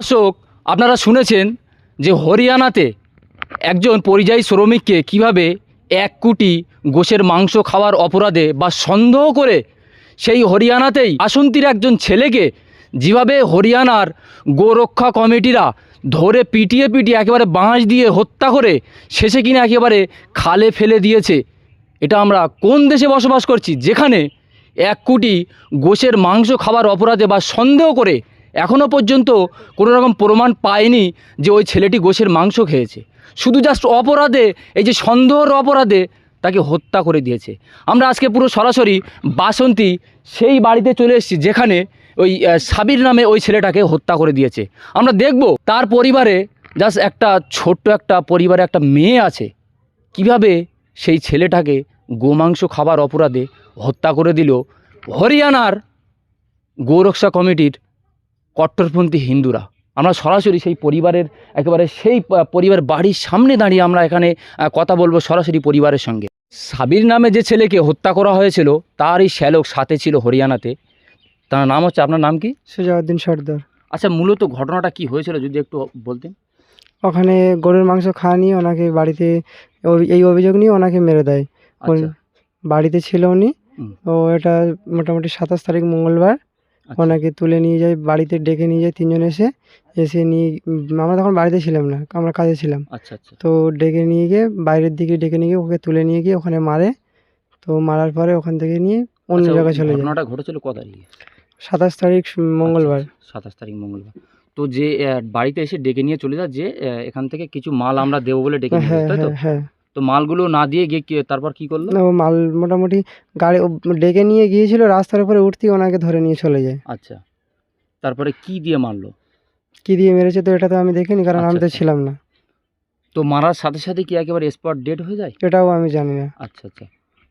দর্শক, আপনারা শুনেছেন যে হরিয়ানাতে একজন পরিযায়ী শ্রমিককে কীভাবে এক কোটি গোশের মাংস খাওয়ার অপরাধে বা সন্দেহ করে সেই হরিয়ানাতেই বাসন্তীর একজন ছেলেকে যেভাবে হরিয়ানার গোরক্ষা কমিটিরা ধরে পিটিয়ে পিটিয়ে একেবারে বাঁশ দিয়ে হত্যা করে শেষে কিনা একেবারে খালে ফেলে দিয়েছে, এটা আমরা কোন দেশে বসবাস করছি? যেখানে এক কোটি গোশের মাংস খাওয়ার অপরাধে বা সন্দেহ করে এখনও পর্যন্ত কোনো রকম প্রমাণ পায়নি যে ওই ছেলেটি গোশের মাংস খেয়েছে। শুধু জাস্ট অপরাধে, এই যে সন্দেহর অপরাধে তাকে হত্যা করে দিয়েছে। আমরা আজকে পুরো সরাসরি বাসন্তী সেই বাড়িতে চলে এসেছি যেখানে ওই সাবির নামে ওই ছেলেটাকে হত্যা করে দিয়েছে। আমরা দেখব তার পরিবারে জাস্ট একটা ছোট্ট একটা পরিবারে একটা মেয়ে আছে। কীভাবে সেই ছেলেটাকে গোমাংস খাবার অপরাধে হত্যা করে দিল হরিয়ানার গোরক্ষা কমিটির কট্টরপন্থী হিন্দুরা। আমরা সরাসরি সেই পরিবারের একেবারে সেই পরিবার বাড়ির সামনে দাঁড়িয়ে আমরা এখানে কথা বলব সরাসরি পরিবারের সঙ্গে। সাবির নামে যে ছেলেকে হত্যা করা হয়েছিল তারই শ্যালক সাথে ছিল হরিয়ানাতে। তার নাম হচ্ছে আপনার নাম কি? সুজাউদ্দিন সর্দার। আচ্ছা মূলত ঘটনাটা কি হয়েছিল যদি একটু বলতেন? ওখানে গরুর মাংস খাওয়া নিয়ে ওনাকে বাড়িতে এই অভিযোগ নিয়ে ওনাকে মেরে দেয়। আচ্ছা। বাড়িতে ছিল উনি। ও এটা মোটামুটি সাতাশ তারিখ মঙ্গলবার। ওনাকে তুলে নিয়ে যাই বাড়িতে ডেকে নিয়ে যাই তিনজন এসে এসে নিয়ে আমরা তখন বাড়িতে ছিলাম না আমরা কাজে ছিলাম। আচ্ছা আচ্ছা। তো ডেকে নিয়ে গিয়ে বাইরের দিকে ডেকে নিয়ে গিয়ে ওকে তুলে নিয়ে গিয়ে ওখানে মারে। তো মারার পরে ওখান থেকে নিয়ে অন্য আচ্ছা, জায়গায় চলে যায় ঘটনাটা ঘটেছিল ক তারিখে? সাতাশ তারিখ মঙ্গলবার। সাতাশ তারিখ মঙ্গলবার। তো যে বাড়িতে এসে ডেকে নিয়ে চলে যায় যে এখান থেকে কিছু মাল আমরা দেবো বলে ডেকে নিয়ে হ্যাঁ তাই তো? হ্যাঁ হ্যাঁ। তো মালগুলো না দিয়ে গিয়ে কি- তারপর কি করল? না, মাল মোটামুটি গাড়ি ডেকে নিয়ে গিয়েছিল রাস্তার উপরে উঠতেই ওনাকে ধরে নিয়ে চলে যায়। আচ্ছা। তারপরে কি দিয়ে মারলো? কি দিয়ে মেরেছে তো এটা তো আমি দেখিনি কারণ আমি আচ্ছা, তো আচ্ছা। ছিলাম না। তো মারার সাথে সাথে কি একেবারে স্পট ডেট হয়ে যায়? এটাও আমি জানি না। আচ্ছা আচ্ছা।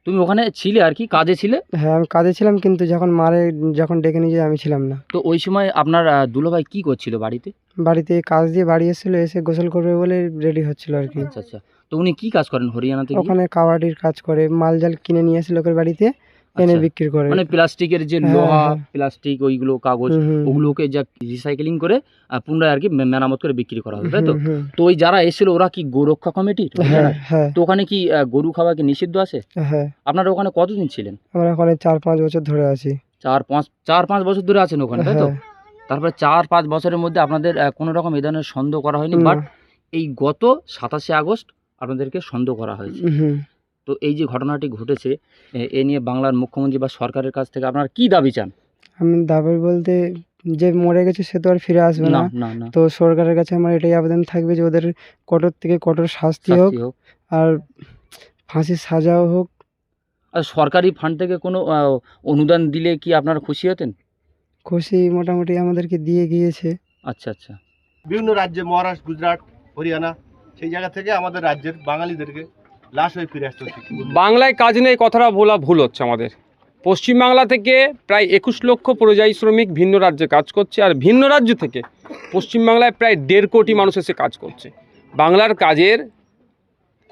তুমি ওখানে ছিলে আর কি? কাজে ছিলে? হ্যাঁ আমি কাজে ছিলাম কিন্তু যখন মারে যখন ডেকে নিয়ে যায় আমি ছিলাম না। তো ওই সময় আপনার দুলোভাই কি করছিল বাড়িতে? বাড়িতে কাজ দিয়ে বাড়ি এসেছিল এসে গোসল করবে বলে রেডি হচ্ছিল আর কি। আচ্ছা আচ্ছা। তো উনি কি কাজ করেন হরিয়ানাতে? ওখানে কাবাডির কাজ করে মাল জাল কিনে নিয়ে আসে লোকের বাড়িতে এনে আচ্ছা, বিক্রি করে। মানে প্লাস্টিকের যে হ্যাঁ, লোহা হ্যাঁ। প্লাস্টিক ওইগুলো কাগজ হুম, হুম, ওগুলোকে যা রিসাইকেলিং করে আহ, পুনরায় আর কি মে- মেরামত করে বিক্রি করা হবে তাই তো? হুম, হুম, তো ওই যারা এসেছিল ওরা কি গোরক্ষা কমিটির? হ্যাঁ হ্যাঁ। তো ওখানে কি আহ, গরু খাওয়া কি নিষিদ্ধ আছে? হ্যাঁ। আপনারা ওখানে কতদিন ছিলেন? আমরা ওখানে চার পাঁচ বছর ধরে আছি। চার পাঁচ চার পাঁচ বছর ধরে আছেন ওখানে তাই তো? হ্যাঁ, তারপরে চার পাঁচ বছরের মধ্যে আপনাদের কোনো রকম এ ধরনের সন্দেহ করা হয়নি বাট এই গত সাতাশে আগস্ট আপনাদেরকে সন্দেহ করা হয়েছে। তো এই যে ঘটনাটি ঘটেছে এ- নিয়ে বাংলার মুখ্যমন্ত্রী বা সরকারের কাছ থেকে আপনারা কি দাবি চান? আমি দাবি বলতে যে মরে গেছে সে তো আর ফিরে আসবে না না। না না। তো সরকারের কাছে আমার এটাই আবেদন থাকবে যে ওদের কঠোর থেকে কঠোর শাস্তি হোক হোক। আর ফাঁসির সাজাও হোক। আর সরকারি ফান্ড থেকে কোনো অনুদান দিলে কি আপনারা খুশি হতেন? খুশি মোটামুটি আমাদেরকে দিয়ে গিয়েছে। আচ্ছা আচ্ছা। বিভিন্ন রাজ্যে মহারাষ্ট্র গুজরাট হরিয়ানা সেই জায়গা থেকে আমাদের রাজ্যের বাঙালিদেরকে লাশ হয়ে ফিরে আসতে হচ্ছে। বাংলায় কাজ নেই কথাটা বলা ভুল হচ্ছে আমাদের। পশ্চিমবাংলা থেকে প্রায় একুশ লক্ষ পরিযায়ী শ্রমিক ভিন্ন রাজ্যে কাজ করছে আর ভিন্ন রাজ্য থেকে পশ্চিমবাংলায় প্রায় দেড় কোটি মানুষ এসে কাজ করছে। বাংলার কাজের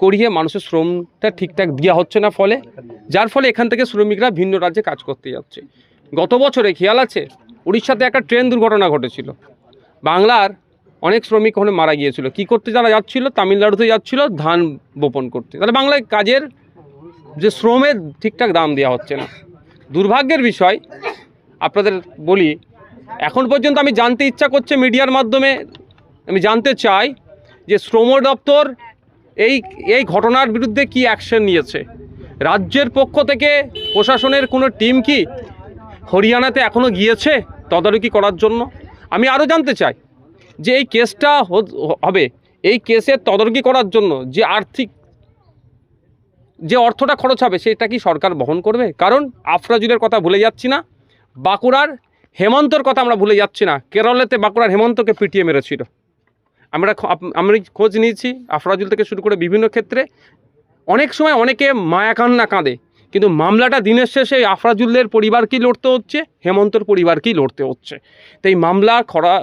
করিয়ে মানুষের শ্রমটা ঠিকঠাক দেওয়া হচ্ছে না ফলে যার ফলে এখান থেকে শ্রমিকরা ভিন্ন রাজ্যে কাজ করতে যাচ্ছে। গত বছরে খেয়াল আছে? উড়িষ্যাতে একটা ট্রেন দুর্ঘটনা ঘটেছিল। বাংলার অনেক শ্রমিক ওখানে মারা গিয়েছিল। কি করতে যারা যাচ্ছিল? তামিলনাড়ুতে যাচ্ছিল, ধান বপন করতে। তাহলে বাংলায় কাজের যে শ্রমের ঠিকঠাক দাম দেওয়া হচ্ছে না। দুর্ভাগ্যের বিষয়, আপনাদের বলি, এখন পর্যন্ত আমি জানতে ইচ্ছা করছে মিডিয়ার মাধ্যমে, আমি জানতে চাই যে শ্রম দপ্তর এই এই ঘটনার বিরুদ্ধে কি অ্যাকশন নিয়েছে? রাজ্যের পক্ষ থেকে প্রশাসনের কোনো টিম কি হরিয়ানাতে এখনও গিয়েছে? তদারকি করার জন্য। আমি আরও জানতে চাই যে এই কেসটা হবে। এই কেসের তদারকি করার জন্য যে আর্থিক যে অর্থটা খরচ হবে, সেটা কি সরকার বহন করবে? কারণ আফরাজুলের কথা ভুলে যাচ্ছি না, বাঁকুড়ার হেমন্তর কথা আমরা ভুলে যাচ্ছি না। কেরলেতে বাঁকুড়ার হেমন্তকে পিটিয়ে মেরেছিল। আমরা আমি খোঁজ নিয়েছি আফরাজুল থেকে শুরু করে বিভিন্ন ক্ষেত্রে। অনেক সময় অনেকে মায়া কান্না কাঁদে। কিন্তু মামলাটা দিনের শেষে এই আফরাজুল্লের পরিবারকেই লড়তে হচ্ছে? হেমন্তর পরিবারকেই লড়তে হচ্ছে? তো এই মামলা খরা,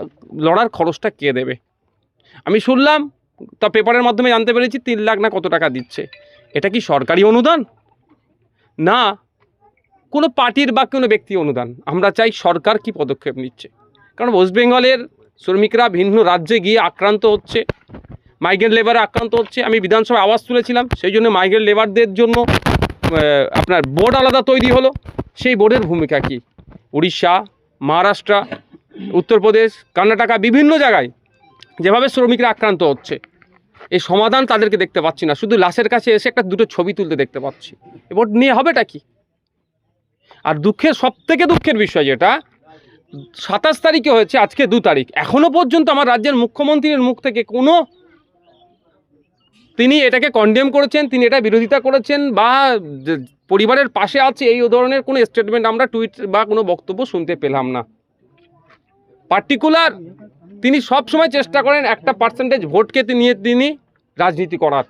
লড়ার খরচটা কে দেবে? আমি শুনলাম, তা পেপারের মাধ্যমে জানতে পেরেছি তিন লাখ না কত টাকা দিচ্ছে। এটা কি সরকারি অনুদান? না, কোনো পার্টির বা কোনো ব্যক্তি অনুদান। আমরা চাই সরকার কি পদক্ষেপ নিচ্ছে। কারণ ওয়েস্ট বেঙ্গলের শ্রমিকরা ভিন্ন রাজ্যে গিয়ে আক্রান্ত হচ্ছে মাইগ্রেন্ট লেবারে আক্রান্ত হচ্ছে। আমি বিধানসভায় আওয়াজ তুলেছিলাম, সেই জন্য মাইগ্রেন্ট লেবারদের জন্য আপনার বোর্ড আলাদা তৈরি হলো। সেই বোর্ডের ভূমিকা কি? উড়িষ্যা, মহারাষ্ট্র, উত্তরপ্রদেশ, কর্ণাটকা, বিভিন্ন জায়গায় যেভাবে শ্রমিকরা আক্রান্ত হচ্ছে, এই সমাধান তাদেরকে দেখতে পাচ্ছি না। শুধু লাশের কাছে এসে একটা দুটো ছবি তুলতে দেখতে পাচ্ছি। এ বোর্ড নিয়ে হবেটা কি? আর দুঃখের সব থেকে দুঃখের বিষয় যেটা, সাতাশ তারিখে হয়েছে, আজকে দু তারিখ। এখনও পর্যন্ত আমার রাজ্যের মুখ্যমন্ত্রীর মুখ থেকে কোনো তিনি এটাকে কন্ডেম করেছেন, তিনি এটা বিরোধিতা করেছেন বা পরিবারের পাশে আছে এই ধরনের কোনো স্টেটমেন্ট আমরা টুইট বা কোনো বক্তব্য শুনতে পেলাম না। পার্টিকুলার তিনি সব সময় চেষ্টা করেন একটা পার্সেন্টেজ ভোটকে তিনি নিয়ে তিনি রাজনীতি করার।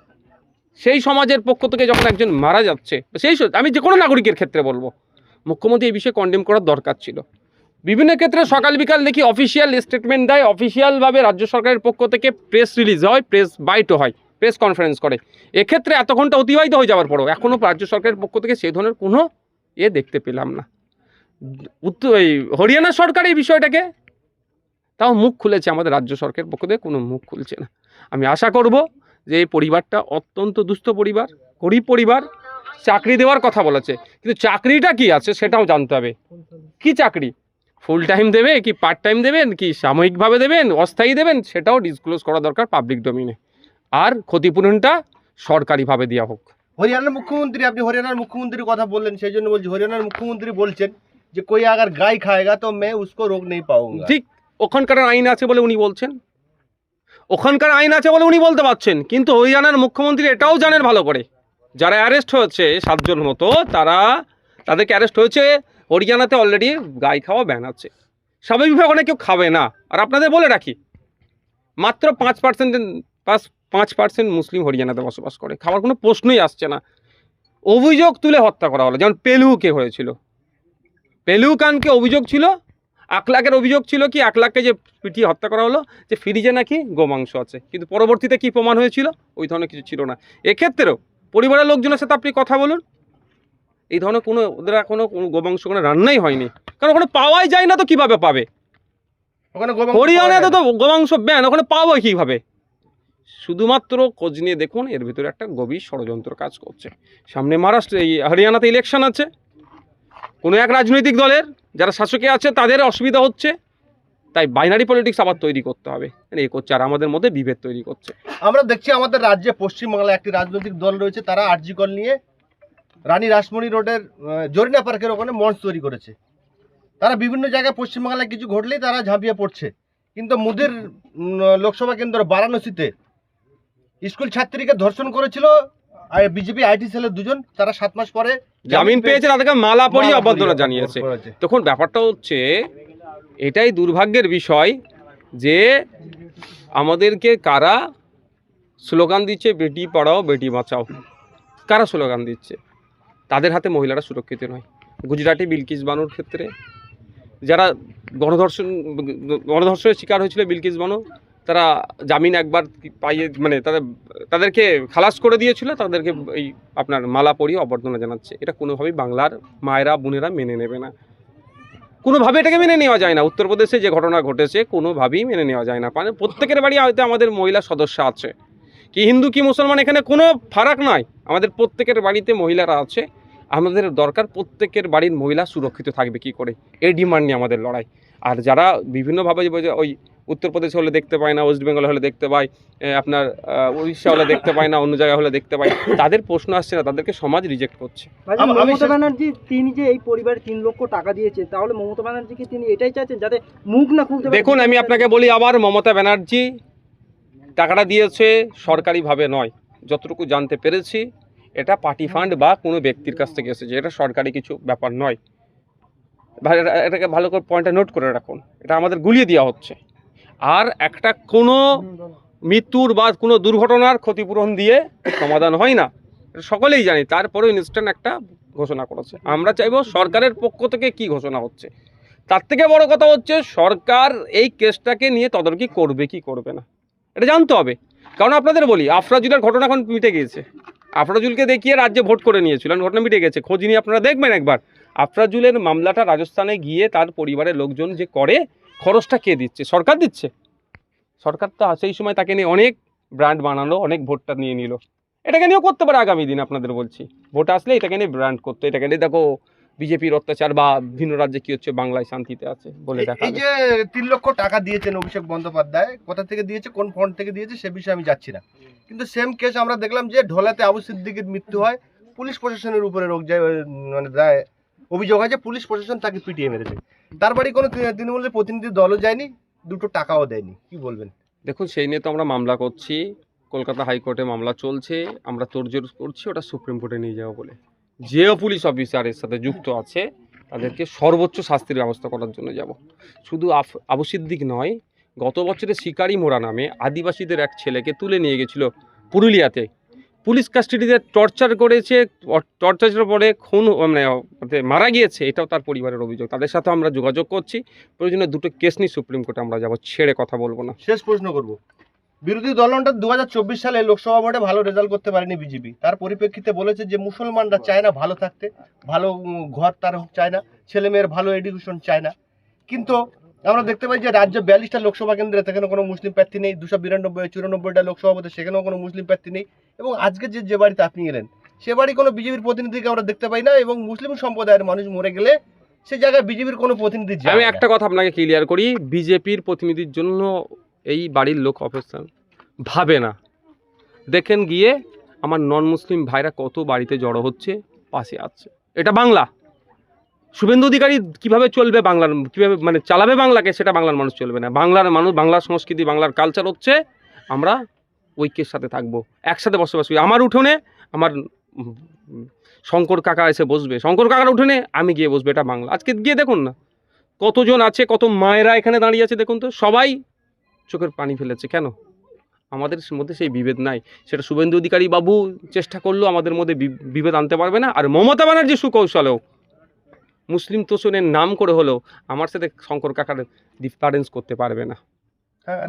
সেই সমাজের পক্ষ থেকে যখন একজন মারা যাচ্ছে, সেই আমি যে কোনো নাগরিকের ক্ষেত্রে বলব, মুখ্যমন্ত্রী এই বিষয়ে কন্ডেম করার দরকার ছিল। বিভিন্ন ক্ষেত্রে সকাল বিকাল দেখি অফিসিয়াল স্টেটমেন্ট দেয় অফিসিয়ালভাবে রাজ্য সরকারের পক্ষ থেকে প্রেস রিলিজ হয় প্রেস বাইটও হয়। প্রেস কনফারেন্স করে। এক্ষেত্রে এত ঘণ্টা অতিবাহিত হয়ে যাওয়ার পরেও এখনও রাজ্য সরকারের পক্ষ থেকে সেই ধরনের কোনো এ দেখতে পেলাম না। উত্তর এই হরিয়ানা সরকার এই বিষয়টাকে, তাও মুখ খুলেছে আমাদের রাজ্য সরকারের পক্ষ থেকে, কোনো মুখ খুলছে না। আমি আশা করব যে এই পরিবারটা অত্যন্ত দুস্থ পরিবার, গরিব পরিবার, চাকরি দেওয়ার কথা বলেছে। কিন্তু চাকরিটা কি আছে সেটাও জানতে হবে। কি চাকরি? ফুল টাইম দেবে কি পার্ট টাইম দেবেন, কি সাময়িকভাবে দেবেন, অস্থায়ী দেবেন, সেটাও ডিসক্লোজ করা দরকার পাবলিক ডোমিনে আর ক্ষতিপূরণটা সরকারিভাবে দেওয়া হোক। হরিয়ানার মুখ্যমন্ত্রী আপনি হরিয়ানার মুখ্যমন্ত্রীর কথা বললেন সেই জন্য বলছি হরিয়ানার মুখ্যমন্ত্রী বলছেন যে কই আগার গাই খায়গা তো মে উসকো রোগ নেই পাও ঠিক ওখানকার আইন আছে বলে উনি বলছেন। ওখানকার আইন আছে বলে উনি বলতে পারছেন কিন্তু হরিয়ানার মুখ্যমন্ত্রী এটাও জানেন ভালো করে। যারা অ্যারেস্ট হয়েছে সাতজন মতো তারা তাদেরকে অ্যারেস্ট হয়েছে হরিয়ানাতে অলরেডি গাই খাওয়া ব্যান আছে। স্বাভাবিকভাবে অনেক কেউ খাবে না। আর আপনাদের বলে রাখি মাত্র পাঁচ পার্সেন্ট পাঁচ পাঁচ পার্সেন্ট মুসলিম হরিয়ানাতে বসবাস করে। খাওয়ার কোনো প্রশ্নই আসছে না। অভিযোগ তুলে হত্যা করা হলো। যেমন পেলুকে হয়েছিল। পেলু খানকে অভিযোগ ছিল? আকলাকের অভিযোগ ছিল কি? আকলাককে যে পিটিয়ে হত্যা করা হলো যে ফ্রিজে নাকি গোমাংস আছে। কিন্তু পরবর্তীতে কি প্রমাণ হয়েছিল? ওই ধরনের কিছু ছিল না। এক্ষেত্রেও পরিবারের লোকজনের সাথে আপনি কথা বলুন। এই ধরনের কোনো ওদের কোনো গোমাংস ওখানে রান্নাই হয়নি। কারণ ওখানে পাওয়াই যায় না তো কীভাবে পাবে? ওখানে হরিয়ানাতে তো গোমাংস ব্যান ওখানে পাবো কীভাবে? শুধুমাত্র খোঁজ নিয়ে দেখুন, এর ভিতরে একটা গভীর ষড়যন্ত্র কাজ করছে। সামনে মহারাষ্ট্র এই হরিয়ানাতে ইলেকশন আছে। কোনো এক রাজনৈতিক দলের যারা শাসকে আছে, তাদের অসুবিধা হচ্ছে। তাই বাইনারি পলিটিক্স আবার তৈরি করতে হবে। এ করছে আর আমাদের মধ্যে বিভেদ তৈরি করছে। আমরা দেখছি আমাদের রাজ্যে পশ্চিমবাংলায় একটি রাজনৈতিক দল রয়েছে, তারা আরজিকল নিয়ে রানী রাসমণি রোডের জরিনা পার্কের ওখানে মঞ্চ তৈরি করেছে। তারা বিভিন্ন জায়গায় পশ্চিমবাংলায় কিছু ঘটলেই তারা ঝাঁপিয়ে পড়ছে। কিন্তু মুদির লোকসভা কেন্দ্র বারাণসীতে স্কুল ছাত্রীকে ধর্ষণ করেছিল আর বিজেপি আইটি সেলের দুজন তারা সাত মাস পরে জামিন পেয়েছে তাদেরকে মালা পরিয়ে অভ্যর্থনা জানিয়েছে। তখন ব্যাপারটা হচ্ছে এটাই দুর্ভাগ্যের বিষয় যে আমাদেরকে কারা স্লোগান দিচ্ছে বেটি পড়াও বেটি বাঁচাও। কারা স্লোগান দিচ্ছে? তাদের হাতে মহিলারা সুরক্ষিত নয়। গুজরাটি বিলকিস বানুর ক্ষেত্রে যারা গণধর্ষণ গণধর্ষণের শিকার হয়েছিল বিলকিস বানু তারা জামিন একবার পাইয়ে মানে তাদের, তাদেরকে খালাস করে দিয়েছিল, তাদেরকে এই আপনার মালা পরিয়ে অভ্যর্থনা জানাচ্ছে। এটা কোনোভাবেই বাংলার মায়েরা, বোনেরা মেনে নেবে না। কোনোভাবে এটাকে মেনে নেওয়া যায় না। উত্তরপ্রদেশে যে ঘটনা ঘটেছে, কোনোভাবেই মেনে নেওয়া যায় না। মানে প্রত্যেকের বাড়ি হয়তো আমাদের মহিলা সদস্য আছে। কি হিন্দু, কি মুসলমান, এখানে কোনো ফারাক নাই। আমাদের প্রত্যেকের বাড়িতে মহিলারা আছে। আমাদের দরকার প্রত্যেকের বাড়ির মহিলা সুরক্ষিত থাকবে কি করে? এই ডিমান্ড নিয়ে আমাদের লড়াই। আর যারা বিভিন্নভাবে ওই উত্তরপ্রদেশ হলে দেখতে পায় না ওয়েস্ট বেঙ্গল হলে দেখতে পায় এ, আপনার উড়িষ্যা হলে দেখতে পায় না অন্য জায়গায় হলে দেখতে পায়। তাদের প্রশ্ন আসছে না তাদেরকে সমাজ রিজেক্ট করছে। মমতা ব্যানার্জি তিনি যে এই পরিবারে তিন লক্ষ টাকা দিয়েছে তাহলে মমতা ব্যানার্জিকে তিনি এটাই চাইছেন যাতে মুখ না খুলতে দেখুন আমি আপনাকে বলি আবার মমতা ব্যানার্জি টাকাটা দিয়েছে সরকারিভাবে নয় যতটুকু জানতে পেরেছি এটা পার্টি ফান্ড বা কোনো ব্যক্তির কাছ থেকে এসেছে এটা সরকারি কিছু ব্যাপার নয়। এটাকে ভালো করে পয়েন্টটা নোট করে রাখুন এটা আমাদের গুলিয়ে দেওয়া হচ্ছে। আর একটা কোনো মৃত্যুর বা কোনো দুর্ঘটনার ক্ষতিপূরণ দিয়ে সমাধান হয় না। সকলেই জানি। তারপরেও ইনস্ট্যান্ট একটা ঘোষণা করেছে। আমরা চাইব সরকারের পক্ষ থেকে কি ঘোষণা হচ্ছে? তার থেকে বড় কথা হচ্ছে সরকার এই কেসটাকে নিয়ে তদারকি করবে কি করবে না। এটা জানতে হবে। কারণ আপনাদের বলি, আফরাজুলের ঘটনা এখন মিটে গিয়েছে। আফরাজুলকে দেখিয়ে রাজ্যে ভোট করে নিয়েছিলেন ঘটনা মিটে গেছে। খোঁজ নিয়ে আপনারা দেখবেন একবার। আফরাজুলের মামলাটা রাজস্থানে গিয়ে তার পরিবারের লোকজন যে করে খরচটা কে দিচ্ছে? সরকার দিচ্ছে। সরকার তো সেই সময় তাকে নিয়ে অনেক ব্র্যান্ড বানালো অনেক ভোটটা নিয়ে নিল। এটাকে নিয়েও করতে পারে আগামী দিন আপনাদের বলছি। ভোট আসলে এটাকে নিয়ে ব্র্যান্ড করতো এটাকে নিয়ে দেখো বিজেপির অত্যাচার বা ভিন্ন রাজ্যে কি হচ্ছে বাংলায় শান্তিতে আছে বলে দেখা এই যে তিন লক্ষ টাকা দিয়েছেন অভিষেক বন্দ্যোপাধ্যায় কোথা থেকে দিয়েছে কোন ফন্ড থেকে দিয়েছে সে বিষয়ে আমি যাচ্ছি না। কিন্তু সেম কেস আমরা দেখলাম যে ঢোলাতে আবু সিদ্দিকের মৃত্যু হয় পুলিশ প্রশাসনের উপরে রোগ যায় মানে যায় অভিযোগ যে পুলিশ প্রশাসন তাকে পিটিয়ে মেরেছে। তার বাড়ি কোনো তৃণ- তৃণমূলের প্রতিনিধি দলও যায়নি, দুটো টাকাও দেয়নি। কি বলবেন? দেখুন, সেই নিয়ে তো আমরা মামলা করছি। কলকাতা হাইকোর্টে মামলা চলছে, আমরা তোড়জোড় করছি, ওটা সুপ্রিম কোর্টে নিয়ে যাব বলে। যে পুলিশ অফিসারের সাথে যুক্ত আছে, তাদেরকে সর্বোচ্চ শাস্তির ব্যবস্থা করার জন্য যাব। শুধু আবু সিদ্দিক নয়, গত বছরে শিকারি মোড়া নামে আদিবাসীদের এক ছেলেকে তুলে নিয়ে গেছিল পুরুলিয়াতে। পুলিশ কাস্টাডিতে টর্চার করেছে টর্চারের পরে খুন মানে মানে মারা গিয়েছে, এটাও তার পরিবারের অভিযোগ। তাদের সাথে আমরা যোগাযোগ করছি। প্রয়োজনে দুটো কেস নিয়ে সুপ্রিম কোর্টে আমরা যাব, ছেড়ে কথা বলব না। শেষ প্রশ্ন করব। বিরোধী দলটা দু সালে লোকসভা ভোটে ভালো রেজাল্ট করতে পারেনি বিজেপি। তার পরিপ্রেক্ষিতে বলেছে যে, মুসলমানরা চায় না ভালো থাকতে, ভালো ঘর তার চায় না ছেলে মেয়ের ভালো এডুকেশন চায় না। কিন্তু আমরা দেখতে পাই যে রাজ্য বিয়াল্লিশটা লোকসভা কেন্দ্রে সেখানে কোনো মুসলিম প্রার্থী নেই দুশো বিরানব্বই চুরানব্বইটা লোকসভা সেখানেও কোনো মুসলিম প্রার্থী নেই এবং আজকে যে যে বাড়িতে আপনি এলেন সে বাড়ি কোনো বিজেপির প্রতিনিধিকে আমরা দেখতে পাই না এবং মুসলিম সম্প্রদায়ের মানুষ মরে গেলে সে জায়গায় বিজেপির কোনো প্রতিনিধি আমি একটা কথা আপনাকে ক্লিয়ার করি বিজেপির প্রতিনিধির জন্য এই বাড়ির লোক অবস্থান ভাবে না। দেখেন গিয়ে আমার নন মুসলিম ভাইরা কত বাড়িতে জড়ো হচ্ছে পাশে আছে। এটা বাংলা। শুভেন্দু অধিকারী কীভাবে চলবে বাংলার, কীভাবে মানে চালাবে বাংলাকে, সেটা বাংলার মানুষ চলবে না। বাংলার মানুষ বাংলার সংস্কৃতি, বাংলার কালচার হচ্ছে আমরা ঐক্যের সাথে থাকব, একসাথে বসবাস করি। আমার উঠোনে আমার শঙ্কর কাকা এসে বসবে। শঙ্কর কাকার উঠোনে আমি গিয়ে বসবে, এটা বাংলা। আজকে গিয়ে দেখুন না, কতজন আছে, কত মায়েরা এখানে দাঁড়িয়ে আছে দেখুন তো, সবাই চোখের পানি ফেলেছে, কেন? আমাদের মধ্যে সেই বিভেদ নাই। সেটা শুভেন্দু অধিকারী বাবু চেষ্টা করলেও আমাদের মধ্যে বিভেদ আনতে পারবে না। আর মমতা ব্যানার্জি সুকৌশলেও মুসলিম তোষণের নাম করে হলেও আমার সাথে শঙ্কর কাকার ডিফারেন্স করতে পারবে না। হ্যাঁ